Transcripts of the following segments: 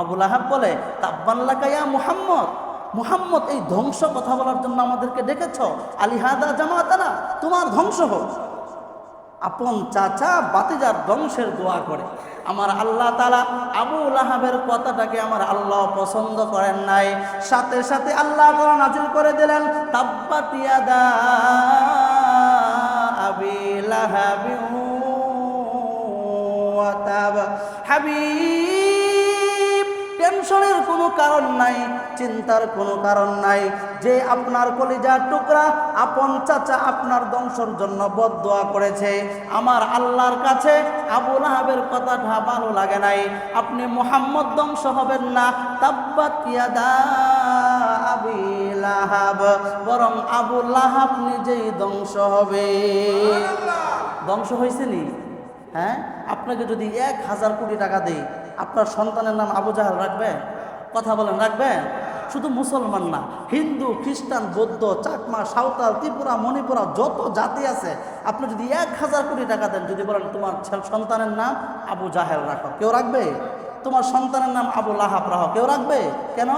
আবুল আহাব বলে তাব্বাল্লাকাইয়া মুহাম্মদ মুহাম্মদ, এই ধ্বংস কথা বলার জন্য আমাদেরকে ডেকেছ। আলিহাদা জামাতানা, তোমার ধ্বংস হোক। আপন চাচা বাতিজার ধ্বংসের দোয়া করে। আমার আল্লাহ তালা আবু লাহাবের কথাটাকে আমার আল্লাহ পছন্দ করেন নাই। সাথে সাথে আল্লাহ নাজিল করে দিলেন তাব্বাতিয়াদা। হাবিব টেনশনের কোনো কারণ নাই চিন্তার কোনো কারণ নাই। যে আপনার কলিজার টুকরা আপন চাচা আপনার ধ্বংসর জন্য বদদোয়া করেছে। আমার আল্লাহর কাছে আবুল আহাবের কথাটা ভালো লাগে নাই। আপনি মোহাম্মদ ধ্বংস হবেন না তাব্বাত ইয়াদা আবি লাহাব। বরং আবু লাহাব নিজেই ধ্বংস হবে। ধ্বংস হয়েছে নি? হ্যাঁ? আপনাকে যদি এক হাজার কোটি টাকা দেই আপনার সন্তানের নাম আবু জাহাল রাখবে কথা বলেন রাখবে শুধু মুসলমান না, হিন্দু, খ্রিস্টান, বৌদ্ধ, চাকমা, সাঁওতাল, ত্রিপুরা, মণিপুরা, যত জাতি আছে, আপনি যদি এক হাজার কোটি টাকা দেন, যদি বলেন তোমার সন্তানের নাম আবু জাহেল রাখো, কেউ রাখবে? তোমার সন্তানের নাম আবু লাহাব রাখো, কেউ রাখবে? কেন?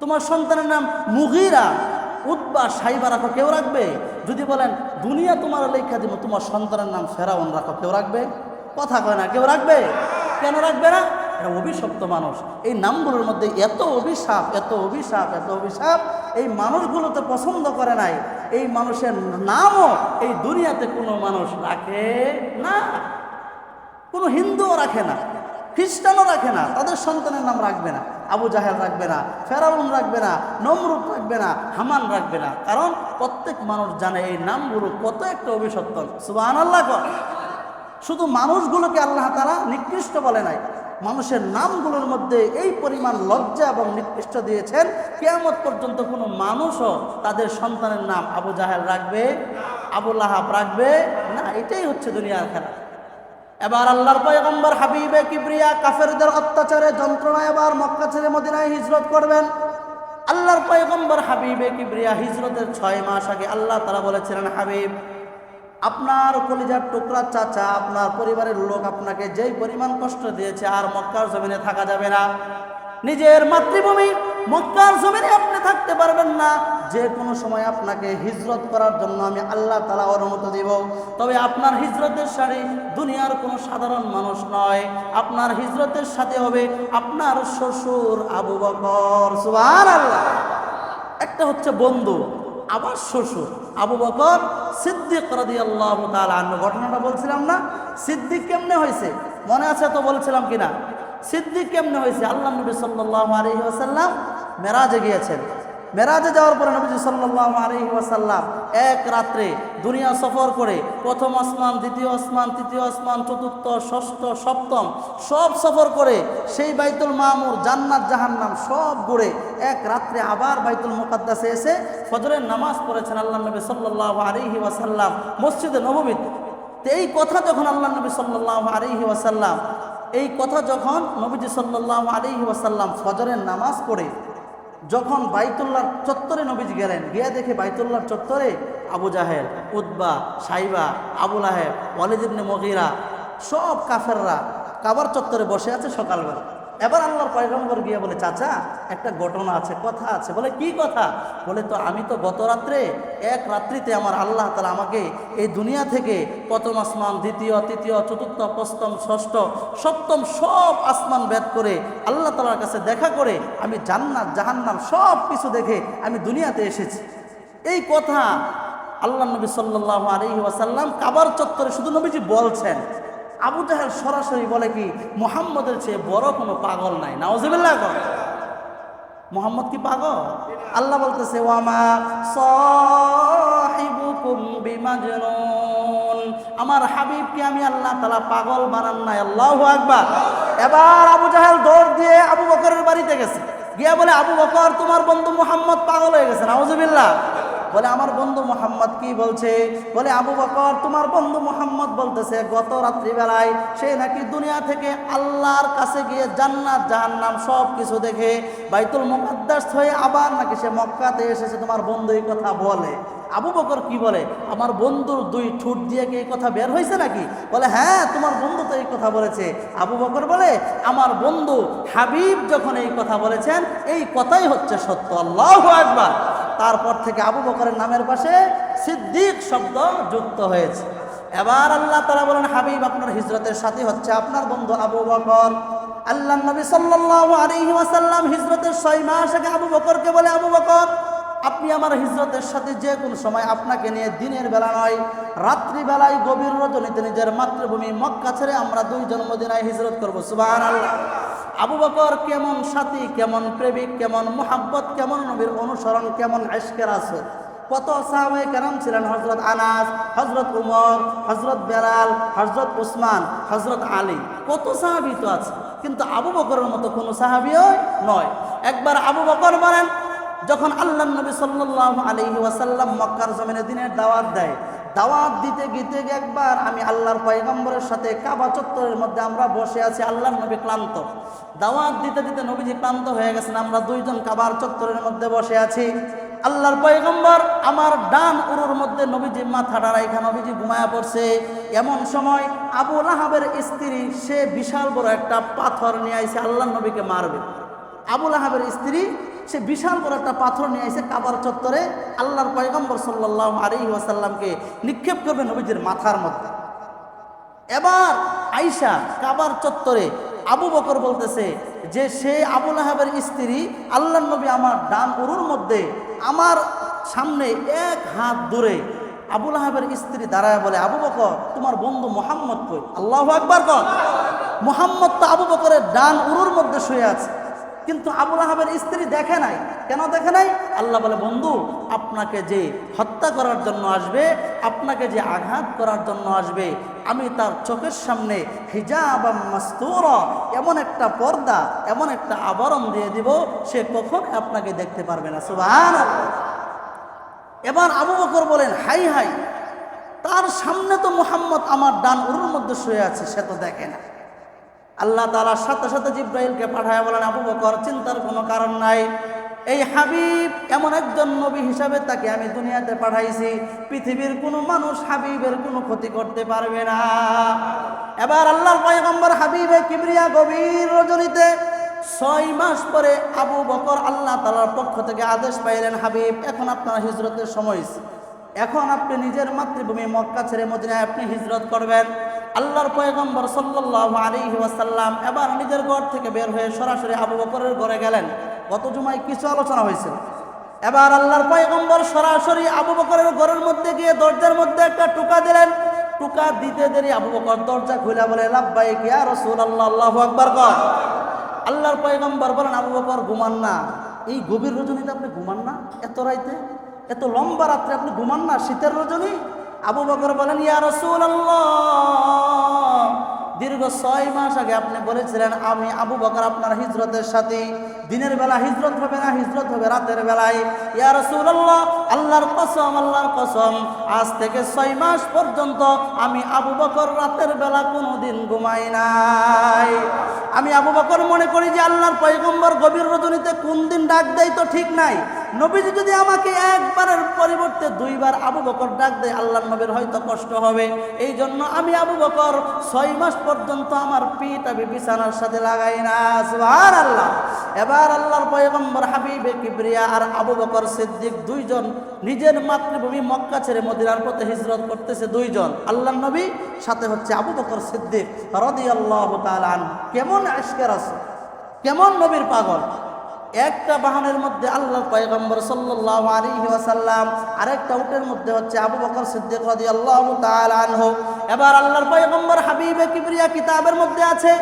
তোমার সন্তানের নাম মুগিরা উদ্বা সাইবা রাখো, কেউ রাখবে? যদি বলেন দুনিয়া তোমার লেখা দিব, তোমার সন্তানের নাম ফেরাউন রাখো, কেউ রাখবে? কথা কয় না, কেউ রাখবে? কেন রাখবে না? এটা অভিশপ্ত মানুষ। এই নামগুলোর মধ্যে এত অভিশাপ এত অভিশাপ এত অভিশাপ, এই মানুষগুলো তো পছন্দ করে নাই। এই মানুষের নামও এই দুনিয়াতে কোনো মানুষ রাখে না। কোনো হিন্দুও রাখে না, খ্রিস্টানও রাখে না, তাদের সন্তানের নাম রাখবে না, আবু জাহেল রাখবে না, ফেরাউন রাখবে না, নমরুদ রাখবে না, হামান রাখবে না। কারণ প্রত্যেক মানুষ জানে এই নামগুলো কত একটা অভিসত্তন সুবাহ আল্লাহ শুধু মানুষগুলোকে আল্লাহ তারা নিকৃষ্ট বলে নাই, মানুষের নামগুলোর মধ্যে এই পরিমাণ লজ্জা এবং নিকৃষ্ট দিয়েছেন। কেয়ামত পর্যন্ত কোনো মানুষও তাদের সন্তানের নাম আবু জাহেল রাখবে, আবু লাহাব রাখবে, না, এটাই হচ্ছে দুনিয়ার খেলা। এবার আল্লাহর পয়গম্বর হাবিবে কিবরিয়া কাফেরদের অত্যাচারে যন্ত্রণায় এবার মক্কা ছেড়ে মদিনায় হিজরত করবেন। আল্লাহর পয়গম্বর হাবিবে কিবরিয়া হিজরতের ছয় মাস আগে আল্লাহ তারা বলেছিলেন, হাবিব আপনার কলিজার টুকরা চাচা, আপনার পরিবারের লোক আপনাকে যেই পরিমাণ কষ্ট দিয়েছে আর মক্কার জমিনে থাকা যাবে না। নিজের মাতৃভূমি মক্কার জমিনে আপনি থাকতে পারবেন না। যে কোনো সময় আপনাকে হিজরত করার জন্য আমি আল্লাহ তালা অনুমতি দিব। তবে আপনার হিজরতের সাথে দুনিয়ার কোনো সাধারণ মানুষ নয়। আপনার হিজরতের সাথে হবে আপনার শ্বশুর আবু বকর। সুবহান আল্লাহ একটা হচ্ছে বন্ধু। আবার শ্বশুর আবু বকর সিদ্দিক রাদি আল্লাহ তালন ঘটনাটা বলছিলাম না? সিদ্দিক কেমনে হয়েছে? মনে আছে তো বলছিলাম কিনা? সিদ্দিক কেমনে হয়েছে? আল্লাহ নবী সাল্লাহ আলহি মেরাজে গিয়েছেন। মেরাজে যাওয়ার পরে নবীজি সাল্লাহ আলহি ওয়াসাল্লাম এক রাত্রে দুনিয়া সফর করে প্রথম আসমান, দ্বিতীয় আসমান, তৃতীয় আসমান, চতুর্থ, ষষ্ঠ, সপ্তম সব সফর করে সেই বাইতুল মামুর, জান্নাত, জাহান্নাম সব ঘুরে এক রাত্রে আবার বাইতুল মুকাদ্দাসে এসে ফজরের নামাজ পড়েছেন আল্লাহ নবী সাল্লাহ আলহি ওয়াসাল্লাম মসজিদে নবমীতে এই কথা যখন আল্লাহ নবী সাল্লাহ আলহি ওয়াসাল্লাম, এই কথা যখন নবীজি সাল্লাহ আলহি ওয়াসাল্লাম ফজরের নামাজ পড়ে যখন বাইতুল্লার চত্বরে নবীজ গেলেন, গিয়ে দেখে বাইতুল্লার চত্বরে আবু জাহেল উদ্বা সাইবা আবুল আহেব অলিদিন মগিরা, সব কাফেররা কাবার চত্বরে বসে আছে সকালবেলা। এবার আল্লাহর পয়গম্বর গিয়ে বলে, চাচা, একটা ঘটনা আছে, কথা আছে। বলে, কি কথা? বলে, তো আমি তো গত রাত্রে, এক রাত্রিতে আমার আল্লাহ তালা আমাকে এই দুনিয়া থেকে প্রথম আসমান, দ্বিতীয়, তৃতীয়, চতুর্থ পঞ্চম ষষ্ঠ, সপ্তম সব আসমান বেদ করে আল্লাহ তালার কাছে দেখা করে আমি জান্নাত, জাহান্নাম সব কিছু দেখে আমি দুনিয়াতে এসেছি। এই কথা আল্লাহ নবী সাল্লাহ আলহি ওয়াসাল্লাম কাবার চত্বরে শুধু নবীজি বলছেন। আবু জাহেল সরাসরি বলে কি, মোহাম্মদের চেয়ে বড় কোনো পাগল নাই। নাওজিবিল্লাহ কর মোহাম্মদ কি পাগল? আল্লাহ বলতেছে, ওয়ামা সাহিবুকুম বিমাজনুন। আমার হাবিবকে আমি আল্লাহ তালা পাগল বানান নাই। আল্লাহু আকবার। এবার আবু জাহেল দৌড় দিয়ে আবু বকরের বাড়িতে গেছে। গিয়া বলে, আবু বকর, তোমার বন্ধু মোহাম্মদ পাগল হয়ে গেছে। নাউজুবিল্লাহ বলে, আমার বন্ধু মোহাম্মদ কি বলছে? বলে, আবু বকর, তোমার বন্ধু মোহাম্মদ বলতেছে, গত রাত্রিবেলায় সে নাকি দুনিয়া থেকে আল্লাহর কাছে গিয়ে জান্নাত, জাহান্নাম সব কিছু দেখে বাইতুল মুকাদ্দাস হয়ে আবার নাকি সে মক্কাতে এসেছে, তোমার বন্ধু এই কথা বলে। আবু বকর কি বলে, আমার বন্ধুর দুই ঠুট দিয়ে কি এই কথা বের হয়েছে নাকি? বলে হ্যাঁ তোমার বন্ধু তো এই কথা বলেছে। আবু বকর বলে, আমার বন্ধু হাবিব যখন এই কথা বলেছেন, এই কথাই হচ্ছে সত্য। আল্লাহ একবার তারপর থেকে আবু বকরের নামের পাশে সিদ্দিক শব্দ যুক্ত হয়েছে। এবার আল্লাহ তারা বলেন, হাবিব, আপনার হিজরতের সাথে হচ্ছে আপনার বন্ধু আবু বকর। আল্লাহ নবী ওয়াসাল্লাম হিজরতের ছয় মাস আগে আবু বকরকে বলে, আবু বকর, আপনি আমার হিজরতের সাথে যে কোনো সময় আপনাকে নিয়ে দিনের বেলা নয়, রাত্রিবেলায় গভীর রজনীতে নিজের মাতৃভূমি মক্কা ছেড়ে আমরা দুইজন মদিনায় হিজরত করব। সুবাহ আবু বকর কেমন সাথী, কেমন প্রেমিক, কেমন মোহাব্বত, কেমন নবীর অনুসরণ, কেমন এশকের আছে? কত সাহাবাই কেরাম ছিলেন? হজরত আনাস হজরত উমর হজরত বেলাল হজরত উসমান হজরত আলী। কত সাহাবি তো আছে। কিন্তু আবু বকরের মতো কোনো সাহাবিও নয়। একবার আবু বকর বলেন যখন আল্লাহ নবী সাল্লাহ আলহি ওয়াসাল্লাম মক্কার জমিনে দিনের দাওয়াত দেয় দাওয়াত দিতে গিতে একবার আমি আল্লাহর পয়গম্বরের সাথে কাবা চত্বরের মধ্যে আমরা বসে আছি, আল্লাহর নবী ক্লান্ত। দাওয়াত দিতে দিতে নবীজি ক্লান্ত হয়ে গেছেন, আমরা দুইজন কাবার চত্বরের মধ্যে বসে আছি। আল্লাহর পয়গম্বর আমার ডান উরুর মধ্যে নবীজি মাথা ডাড়াইখা নবীজি ঘুমায়া পড়ছে। এমন সময় আবু লাহাবের স্ত্রী, সে বিশাল বড় একটা পাথর নিয়ে আইসে আল্লাহ নবীকে মারবে। আবুল আহাবের স্ত্রী সে বিশাল বড় একটা পাথর নিয়ে এসে কাবার চত্বরে আল্লাহর পয়গম্বর সাল্লাহ আলী ওয়াসাল্লামকে নিক্ষেপ করবে নবীজির মাথার মধ্যে। এবার আইসা কাবার চত্বরে আবু বকর বলতেছে যে সে আবুল আহাবের স্ত্রী আল্লাহ নবী আমার ডান উরুর মধ্যে আমার সামনে এক হাত দূরে আবুল আহাবের স্ত্রী দাঁড়ায় বলে, আবু বকর, তোমার বন্ধু মোহাম্মদ কই? আল্লাহ একবার কর। মোহাম্মদ তো আবু বকরের ডান উরুর মধ্যে শুয়ে আছে। কিন্তু আবুল আহাবের স্ত্রী দেখে নাই। কেন দেখে নাই? আল্লাহ বলে, বন্ধু, আপনাকে যে হত্যা করার জন্য আসবে, আপনাকে যে আঘাত করার জন্য আসবে, আমি তার চোখের সামনে হিজাব এমন একটা পর্দা, এমন একটা আবরণ দিয়ে দিব, সে কখন আপনাকে দেখতে পারবে না। সুবাহ এবার আবু বকর বলেন, হাই হাই, তার সামনে তো মোহাম্মদ আমার ডান উরুর মধ্যে শুয়ে আছে, সে তো দেখে না। আল্লাহ তালার সাথে সাথে জিব্রাইলকে পাঠায় বলেন, আবু বকর, চিন্তার কোনো কারণ নাই। এই হাবিব এমন একজন নবী হিসাবে তাকে আমি দুনিয়াতে পাঠাইছি। পৃথিবীর কোনো মানুষ হাবিবের কোনো ক্ষতি করতে পারবে না। এবার আল্লাহর পয়গম্বর হাবিবে কিবরিয়া গভীর রজনীতে ছয় মাস পরে আবু বকর আল্লাহ তালার পক্ষ থেকে আদেশ পাইলেন, হাবিব, এখন আপনার হিজরতের সময় এখন আপনি নিজের মাতৃভূমি মক্কা ছেড়ে মদিনায় আপনি হিজরত করবেন। আল্লাহর পয়গম্বর সাল্লাহ আলী ওয়াসাল্লাম এবার নিজের ঘর থেকে বের হয়ে সরাসরি আবু বকরের ঘরে গেলেন। গত জুমায় কিছু আলোচনা হয়েছিল। এবার আল্লাহর পয়গম্বর সরাসরি আবু বকরের ঘরের মধ্যে গিয়ে দরজার মধ্যে একটা টুকা দিলেন। টুকা দিতে দেরি আবু বকর দরজা খুলে বলে লাভবাই কিয়া রসুল আল্লাহ আল্লাহ আকবর কর। আল্লাহর পয়গম্বর বলেন, আবু বকর, ঘুমান না। এই গভীর রজনীতে আপনি ঘুমান না? এত রাইতে? এত লম্বা রাত্রে আপনি ঘুমান না? শীতের রজনী? আবু বকর বলেন, ইয়া রসুল দীর্ঘ ছয় মাস আগে আপনি বলেছিলেন, আমি আবু বকর আপনার হিজরতের সাথে। দিনের বেলা হিজরত হবে না, হিজরত হবে রাতের বেলায়। ইয়া রসুল্লাহ আল্লাহর কসম আল্লাহর কসম, আজ থেকে ছয় মাস পর্যন্ত আমি আবু বকর রাতের বেলা কোনো দিন ঘুমাই নাই। আমি আবু বকর মনে করি যে আল্লাহর পয়গম্বর গভীর রজনীতে কোন দিন ডাক দেয় তো ঠিক নাই। নবীজি যদি আমাকে একবারের পরিবর্তে দুইবার আবু বকর ডাক দেয় আল্লাহ নবীর হয়তো কষ্ট হবে। এই জন্য আমি আবু বকর ছয় মাস পর্যন্ত আমার পিঠ আমি বিছানার সাথে লাগাই না আল্লাহ এবার আল্লাহর পয়গম্বর হাবিবে কিবরিয়া আর আবু বকর সিদ্দিক দুইজন নিজের মাতৃভূমি মক্কা ছেড়ে মদিনার পথে হিজরত করতেছে দুইজন। আল্লাহ নবী, সাথে হচ্ছে আবু বকর সিদ্দিক রদি আল্লাহ তালান কেমন আশকের আছে? কেমন নবীর পাগল? একটা বাহনের মধ্যে আল্লাহ পয়গম্বর সাল্লাহ আলী ওয়াসাল্লাম, আরেকটা উটের মধ্যে হচ্ছে আবু বকর সিদ্দিক রাদি আল্লাহ আনহু। এবার আল্লাহর পয়গম্বর হাবিবে কিবরিয়া কিতাবের মধ্যে আছে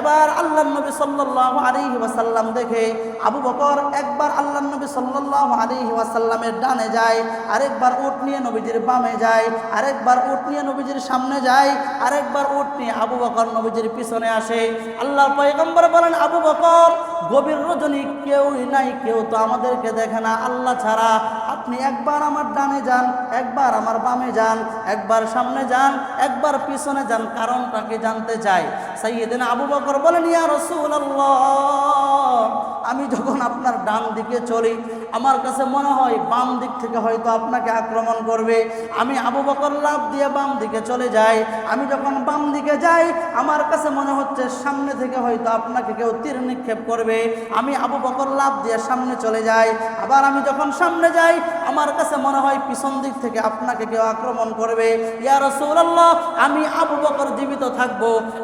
এবার আল্লাহ নবী সাল্লাল্লাহু আলাইহি ওয়াসাল্লাম দেখে আবু বকর একবার আল্লাহ নবী সাল্লাল্লাহু আলাইহি ওয়াসাল্লামের ডানে যায়, আরেকবার উট নিয়ে নবীজির বামে যায়, আরেকবার উট নিয়ে নবীজির সামনে যায়, আরেকবার উট নিয়ে আবু বকর নবীজির পিছনে আসে। আল্লাহ পয়গম্বর বলেন, আবু বকর, গভীর রজনী কেউই নাই, কেউ তো আমাদেরকে দেখে না, আল্লাহ ছাড়া আপনি একবার আমার ডানে যান, একবার আমার বামে যান, একবার সামনে যান, একবার পিছনে যান কারণ তাকে জানতে চাই? সাইয়েদিন আবু বকর বলেন, ইয়া রসুল্লাহ আমি যখন আপনার ডান দিকে চলি আমার কাছে মনে হয় বাম দিক থেকে হয়তো আপনাকে আক্রমণ করবে। আমি আবু বকর লাভ দিয়ে বাম দিকে চলে যাই। আমি যখন বাম দিকে যাই, আমার কাছে মনে হচ্ছে সামনে থেকে হয়তো আপনাকে কেউ তীর নিক্ষেপ করবে। আমি আবু বকর লাভ দিয়ে সামনে চলে যাই। আবার আমি যখন সামনে যাই, আমার কাছে মনে হয় পিছন দিক থেকে আপনাকে কেউ আক্রমণ করবে। ইয়া রাসূলুল্লাহ, আমি আবু বকর জীবিত থাকব।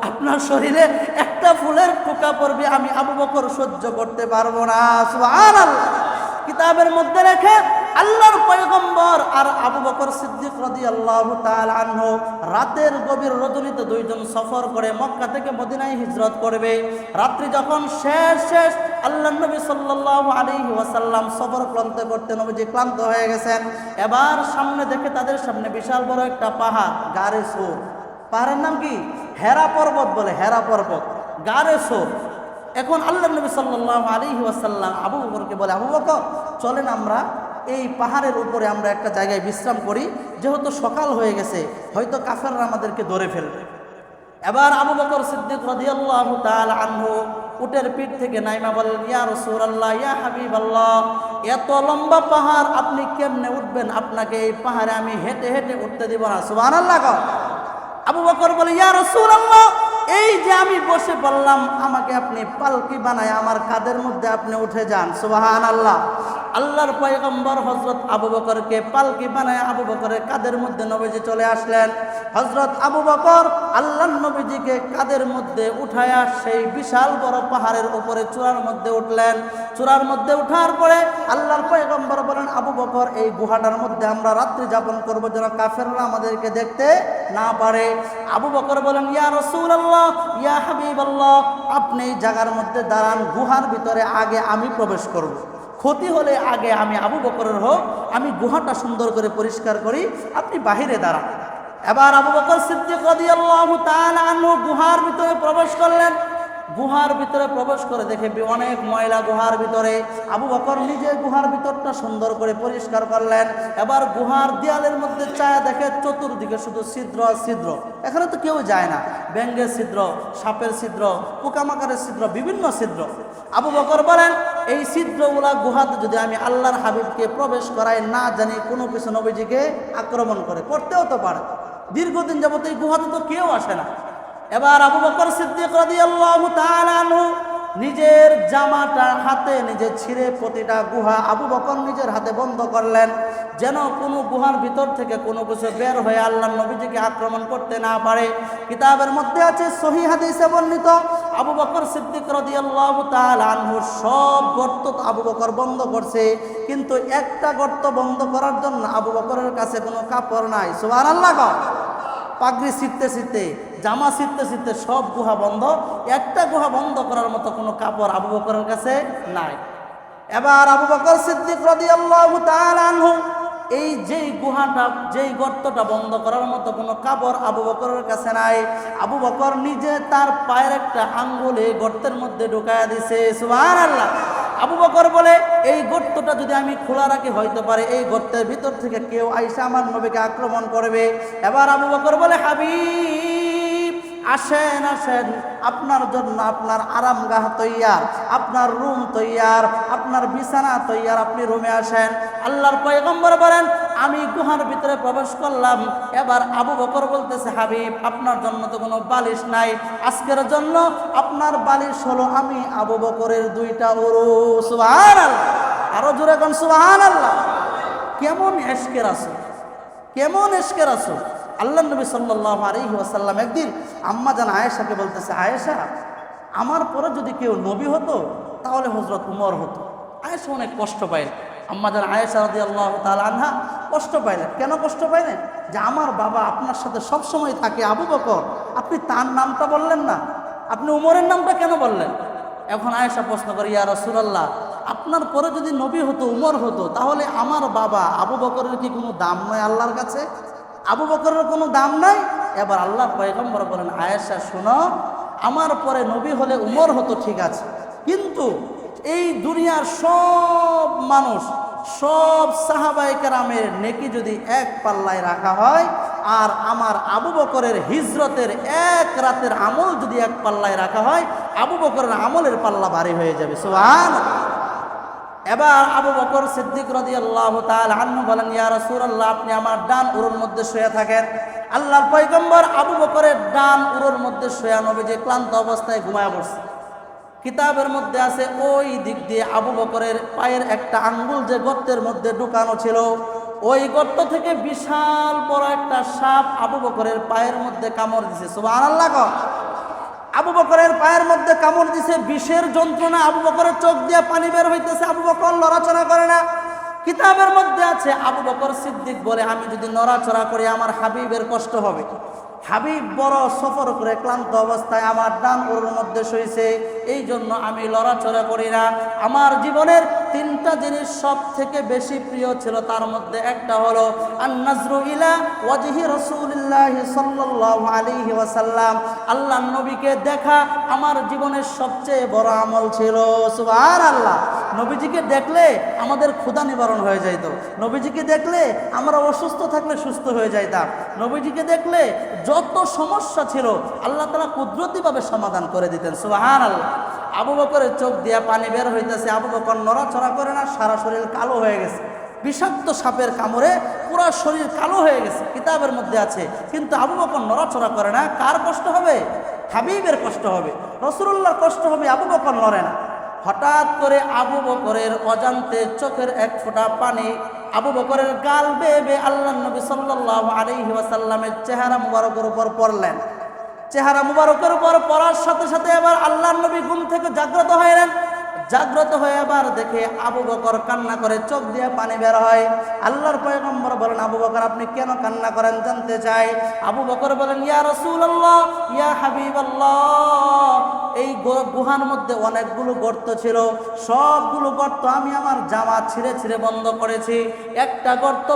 আপনার শরীরে একটা ফুলের পোকা পড়বে, আমি আবু বকর সহ্য করতে পারব না। সুবহানাল্লাহ। কিতাবের মধ্যে রেখে আল্লাহর পয়গম্বর আর আবু বকর সিদ্দিক রাদিয়াল্লাহু তাআলা আনহু রাতের গভীর রজনীতে দুইজন সফর করে মক্কা থেকে মদিনায় হিজরত করবে। রাত্রি যখন শেষ শেষ আল্লাহ নবী সাল্লাল্লাহু আলাইহি ওয়াসাল্লাম সফর ক্লান্ত করতে নবীজি ক্লান্ত হয়ে গেছেন। এবার সামনে দেখে তাদের সামনে বিশাল বড় একটা পাহাড়, গারে সোর। পাহাড়ের নাম কি? হেরা পর্বত বলে, হেরা পর্বত। গারে সোর। এখন আল্লাহ নবী সাল্লাহ আলী ওয়াসাল্লাম আবু বকরকে বলে, আবু বকর, চলেন আমরা এই পাহাড়ের উপরে আমরা একটা জায়গায় বিশ্রাম করি। যেহেতু সকাল হয়ে গেছে, হয়তো কাফেররা আমাদেরকে ধরে ফেলবে। এবার আবু বকর সিদ্দিক রাদিয়াল্লাহু তাআলা আনহু উটের পিঠ থেকে নাইমা বললেন ইয়া আল্লাহ ইয়া হাবিবাল্লাহ, এত লম্বা পাহাড়, আপনি কেমনে উঠবেন? আপনাকে এই পাহাড়ে আমি হেঁটে হেঁটে উঠতে দিব না। সুবহানাল্লাহ কও। আবু বকর বলে, ইয়া রাসূলুল্লাহ এই যে আমি বসে বললাম, আমাকে আপনি পালকি বানায় আমার কাদের মধ্যে আপনি উঠে যান। সুবাহান আল্লাহ আল্লাহর পয়গম্বর হজরত আবু বকরকে পালকি বানায় আবু বকরের কাদের মধ্যে নবীজি চলে আসলেন। হজরত আবু বকর আল্লাহ নবীজিকে কাদের মধ্যে উঠায়া সেই বিশাল বড় পাহাড়ের উপরে চূড়ার মধ্যে উঠলেন। চূড়ার মধ্যে উঠার পরে আল্লাহর পয়গম্বর বলেন, আবু বকর, এই গুহাটার মধ্যে আমরা রাত্রি যাপন করব যেন কাফেররা আমাদেরকে দেখতে না পারে। আবু বকর বলেন, ইয়া রসুল আল্লাহ আপনি এই জায়গার মধ্যে দাঁড়ান, গুহার ভিতরে আগে আমি প্রবেশ করব। ক্ষতি হলে আগে আমি আবু বকরের হোক, আমি গুহাটা সুন্দর করে পরিষ্কার করি, আপনি বাহিরে দাঁড়ান এবার আবু বকর সিদ্দিক রাদিয়াল্লাহু তাআলা আনহু গুহার ভিতরে প্রবেশ করলেন গুহার ভিতরে প্রবেশ করে দেখে অনেক ময়লা গুহার ভিতরে। আবু বকর নিজে গুহার ভিতরটা সুন্দর করে পরিষ্কার করলেন। এবার গুহার দেয়ালের মধ্যে চায়া দেখে চতুর্দিকে শুধু ছিদ্র আর ছিদ্র। এখানে তো কেউ যায় না। ব্যাঙ্গের ছিদ্র, সাপের ছিদ্র পোকামাকারের ছিদ্র, বিভিন্ন ছিদ্র। আবু বকর বলেন, এই ছিদ্রগুলা গুহাতে যদি আমি আল্লাহর হাবিবকে প্রবেশ করাই না জানি, কোনো কিছু নবীজিকে আক্রমণ করে। করতেও তো পারে। দীর্ঘদিন যাবত এই গুহাতে তো কেউ আসে না। এবার আবু বকর সিদ্দিক নিজের জামাটা হাতে নিজে ছিঁড়ে প্রতিটা গুহা আবু বকর নিজের হাতে বন্ধ করলেন। যেন কোনো গুহার ভিতর থেকে কোনো কিছু বের হয়ে আল্লাহ নবীজিকে আক্রমণ করতে না পারে। কিতাবের মধ্যে আছে সহি হাদিসে বর্ণিত, আবু বকর সিদ্দিক রাদিয়াল্লাহু তাআলা আনহু সব গর্ত আবু বকর বন্ধ করছে। কিন্তু একটা গর্ত বন্ধ করার জন্য আবু বকরের কাছে কোনো কাপড় নাই। সুবহানাল্লাহ কও। পাগড়ি ছিটতে ছিটতে জামা ছিটতে ছিটতে সব গুহা বন্ধ। একটা গুহা বন্ধ করার মতো কোনো কাপড় আবু বকরের কাছে নাই। এবার আবু বকর সিদ্দিক রাদিয়াল্লাহু তাআলা এই যেই গুহাটা, যেই গর্তটা বন্ধ করার মতো কোনো কাপড় আবু বকরের কাছে নাই। আবু বকর নিজে তার পায়ের একটা আঙ্গুলে গর্তের মধ্যে ঢুকায়া দিছে, সুবহানাল্লাহ। আবু বকর বলে, এই গর্তটা যদি আমি খোলা রাখি হইতে পারে এই গর্তের ভিতর থেকে কেউ আইসা আমার নবীকে আক্রমণ করবে। এবার আবু বকর বলে, হাবিব আসেন আসেন। আপনার জন্য আপনার আরামগাহ তৈয়ার, আপনার রুম তৈয়ার, আপনার বিছানা তৈয়ার আপনি রুমে আসেন। আল্লাহর পয়গম্বর বলেন, আমি গুহার ভিতরে প্রবেশ করলাম। এবার আবু বকর বলতেছে, হাবিব, আপনার জন্য তো কোনো বালিশ নাই। আজকের জন্য আপনার বালিশ হলো আমি আবু বকরের দুইটা উরু। সুবাহান আরও জোরে কোন সুবাহান আল্লাহ কেমন এসকের আছে? কেমন এসকের আছো? আল্লাহ নবী সাল্লাহ আলহি ওয়াসাল্লাম একদিন আম্মা জান আয়েশাকে বলতেছে, আয়েশা, আমার পরে যদি কেউ নবী হতো, তাহলে হজরত উমর হতো। আয়েশা অনেক কষ্ট পাইলেন। আম্মা জান আয়েশা রদি আল্লাহ তাল আনহা কষ্ট পাইলেন। কেন কষ্ট পাইলেন? যে আমার বাবা আপনার সাথে সব সময় থাকে, আবু বকর। আপনি তার নামটা বললেন না। আপনি উমরের নামটা কেন বললেন? এখন আয়েশা প্রশ্ন করে, ইয়া রসুলাল্লাহ, আপনার পরে যদি নবী হতো, উমর হতো, তাহলে আমার বাবা আবু বকরের কি কোনো দাম নয় আল্লাহর কাছে? আবু বকরের কোনো দাম নাই। এবার আল্লাহ পয়গম্বর বলেন, আয়েশা, শোনো, আমার পরে নবী হলে উমর হতো ঠিক আছে। কিন্তু এই দুনিয়ার সব মানুষ, সব সাহাবাই কেরামের নেকি যদি এক পাল্লায় রাখা হয়, আর আমার আবু বকরের হিজরতের এক রাতের আমল যদি এক পাল্লায় রাখা হয়, আবু বকরের আমলের পাল্লা ভারী হয়ে যাবে। সোহান এবার আবু বকর সিদ্দিক রদি আল্লাহ আন্নু বলেন, ইয়া রাসূলুল্লাহ, আপনি আমার ডান উরুর মধ্যে শুয়ে থাকেন। আল্লাহর পয়গম্বর আবু বকরের ডান উরুর মধ্যে শুয়ে নবী যে ক্লান্ত অবস্থায় ঘুমায় পড়ছে। কিতাবের মধ্যে আছে, ওই দিক দিয়ে আবু বকরের পায়ের একটা আঙ্গুল যে গর্তের মধ্যে ঢুকানো ছিল, ওই গর্ত থেকে বিশাল বড় একটা সাপ আবু বকরের পায়ের মধ্যে কামড় দিছে। সুবহানাল্লাহ কও। আবু বকরের পায়ের মধ্যে কামড় দিছে, বিষের যন্ত্রণা, আবু বকরের চোখ দিয়ে পানি বের হইতেছে, আবু বকর লড়াচড়া করে না। কিতাবের মধ্যে আছে, আবু বকর সিদ্দিক বলে, আমি যদি নড়াচড়া করি, আমার হাবিবের কষ্ট হবে হাবিব বড় সফর করে ক্লান্ত অবস্থায় আমার ডান ওর মধ্যে শুয়েছে এই জন্য আমি লড়াচড়া করি না। আমার জীবনের তিনটা জিনিস সব থেকে বেশি প্রিয় ছিল তার মধ্যে একটা হলো আল্লাহ নবীকে দেখা আমার জীবনের সবচেয়ে বড় আমল ছিল। সুবহানাল্লাহ। নবীজিকে দেখলে আমাদের ক্ষুধা নিবারণ হয়ে যাইত। নবীজিকে দেখলে আমরা অসুস্থ থাকলে সুস্থ হয়ে যাইতাম। নবীজিকে দেখলে যত সমস্যা ছিল, আল্লাহ তালা কুদরতিভাবে সমাধান করে দিতেন। সুবাহান আল্লাহ আবু বকরের চোখ দিয়া পানি বের হইতেছে, আবু বকর নড়াচড়া করে না, সারা শরীর কালো হয়ে গেছে। বিষাক্ত সাপের কামড়ে পুরো শরীর কালো হয়ে গেছে, কিতাবের মধ্যে আছে। কিন্তু আবু বকর নড়াচড়া করে না, কার কষ্ট হবে? হাবিবের কষ্ট হবে। রসুল্লাহর কষ্ট হবে, আবু বকর নড়ে না। হঠাৎ করে আবু বকরের অজান্তে চোখের এক ফোঁটা পানি আবু বকরের গাল বেয়ে আল্লাহ নবী সাল্লাহ আলাইহি ওয়াসাল্লামের চেহারা মুবারকের উপর পড়লেন। চেহারা মুবারকের উপর পড়ার সাথে সাথে এবার আল্লাহ নবী ঘুম থেকে জাগ্রত হয়ে জাগ্রত হয়ে আবার দেখে আবু বকর কান্না করে চোখ দিয়ে পানি বের হয়। আল্লাহর পয়গম্বর বলেন, আবু বকর, আপনি কেন কান্না করেন? জানতে চাই। আবু বকর বলেন, ইয়া রাসূলুল্লাহ, ইয়া হাবিবাল্লাহ। এই গুহার মধ্যে অনেকগুলো গর্ত ছিল। সবগুলো গর্ত আমি আমার জামা ছিঁড়ে ছিঁড়ে বন্ধ করেছি। একটা গর্ত